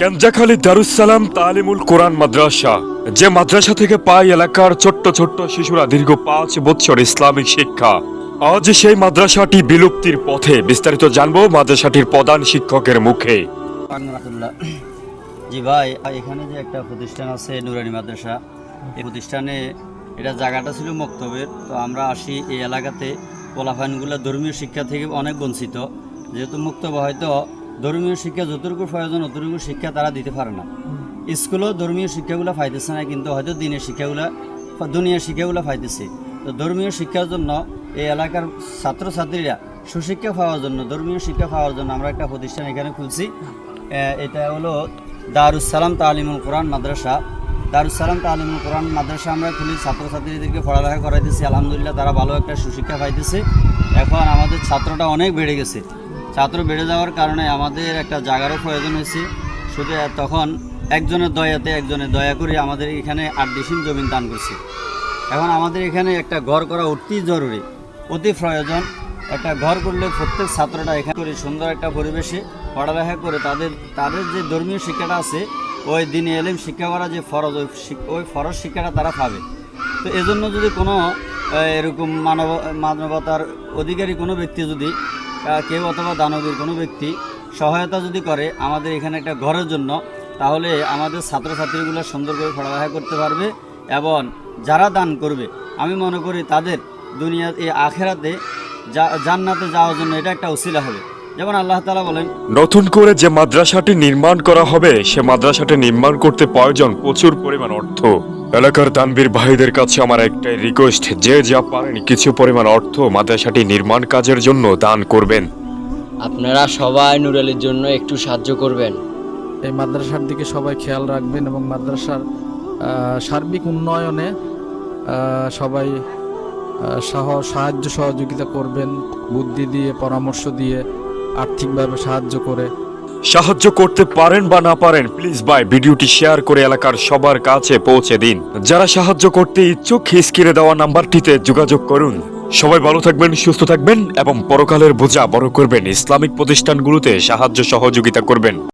কেঞ্জাখালী দারুসালাম তালিমুল কোরআন মাদ্রাসা, যে মাদ্রাসা থেকে পায় এলাকার ছোট্ট ছোট্ট শিশুরা দীর্ঘ পাঁচ বছর ইসলামিক শিক্ষা। আজ সেই মাদ্রাসাটি বিলুপ্তির পথে, বিস্তারিত জানব মাদ্রাসাটির প্রধান শিক্ষকের মুখে। জি ভাই, এখানে যে একটা প্রতিষ্ঠান আছে, নুরানি মাদ্রাসা, এই প্রতিষ্ঠানে এটা জায়গাটা ছিল মক্তবের। তো আমরা আসি এই এলাকাতে, পোলাফানগুলো ধর্মীয় শিক্ষা থেকে অনেক বঞ্চিত। যেহেতু মুক্তব হয়তো ধর্মীয় শিক্ষা যতটুকু প্রয়োজন, অতটুকু শিক্ষা তারা দিতে পারে না। স্কুলেও ধর্মীয় শিক্ষাগুলো পাইতেছে না, কিন্তু হয়তো দিনের শিক্ষাগুলো, দুনিয়ার শিক্ষাগুলো পাইতেছে। তো ধর্মীয় শিক্ষার জন্য এই এলাকার ছাত্রছাত্রীরা সুশিক্ষা পাওয়ার জন্য, ধর্মীয় শিক্ষা পাওয়ার জন্য আমরা একটা প্রতিষ্ঠান এখানে খুলছি। এটা হলো দারুসালাম তালিমুল কোরআন মাদ্রাসা। দারুসালাম তালিমুল কোরআন মাদ্রাসা আমরা খুলি, ছাত্রছাত্রীদেরকে পড়ালেখা করাইতেছি। আলহামদুলিল্লাহ তারা ভালো একটা সুশিক্ষা পাইতেছে। এখন আমাদের ছাত্রটা অনেক বেড়ে গেছে। ছাত্র বেড়ে যাওয়ার কারণে আমাদের একটা জায়গারও প্রয়োজন হয়েছে। শুধু তখন একজনের দয়াতে একজনের দয়া করে আমাদের এখানে আট ডিসিম জমিন দান করছে। এখন আমাদের এখানে একটা ঘর করা অতি জরুরি, অতি প্রয়োজন। একটা ঘর করলে প্রত্যেক ছাত্রটা এখানে করে সুন্দর একটা পরিবেশে পড়ালেখা করে তাদের তাদের যে ধর্মীয় শিক্ষাটা আছে, ওই দিনে এলেম শিক্ষা করা যে ফরজ, ওই ওই ফরজ শিক্ষাটা তারা পাবে। তো এজন্য যদি কোনো এরকম মানব, মানবতার অধিকারী কোনো ব্যক্তি যদি কেউ অথবা দানবীর কোনো ব্যক্তি সহায়তা যদি করে আমাদের এখানে একটা ঘরের জন্য, তাহলে আমাদের ছাত্রছাত্রীগুলো সুন্দর করে পড়ালেখা করতে পারবে এবং যারা দান করবে, আমি মনে করি তাদের দুনিয়া এই আখেরাতে জান্নাতে যাওয়ার জন্য এটা একটা উসিলা হবে। যেমন আল্লাহ তালা বলেন, নতুন করে যে মাদ্রাসাটি নির্মাণ করা হবে, সে মাদ্রাসাটি নির্মাণ করতে প্রয়োজন প্রচুর পরিমাণ অর্থ। এলাকার দানবীর ভাইদের কাছে আমার একটাই রিকোয়েস্ট যে যা পারেন কিছু পরিমাণ অর্থ মাদ্রাসাটি নির্মাণ কাজের জন্য দান করবেন। আপনারা সবাই নুরালির জন্য একটু সাহায্য করবেন। এই মাদ্রাসার দিকে সবাই খেয়াল রাখবেন এবং মাদ্রাসার সার্বিক উন্নয়নে সবাই সহ সাহায্য সহযোগিতা করবেন বুদ্ধি দিয়ে পরামর্শ দিয়ে আর্থিকভাবে সাহায্য করে। সাহায্য করতে পারেন বা না পারেন প্লিজ বাই ভিডিওটি শেয়ার করে এলাকার সবার কাছে পৌঁছে দিন। যারা সাহায্য করতে ইচ্ছুক হিসকিরে দেওয়া নাম্বারটিতে যোগাযোগ করুন। সবাই ভালো থাকবেন, সুস্থ থাকবেন এবং পরকালের বোঝা বড় করবেন। ইসলামিক প্রতিষ্ঠানগুলোতে সাহায্য সহযোগিতা করবেন।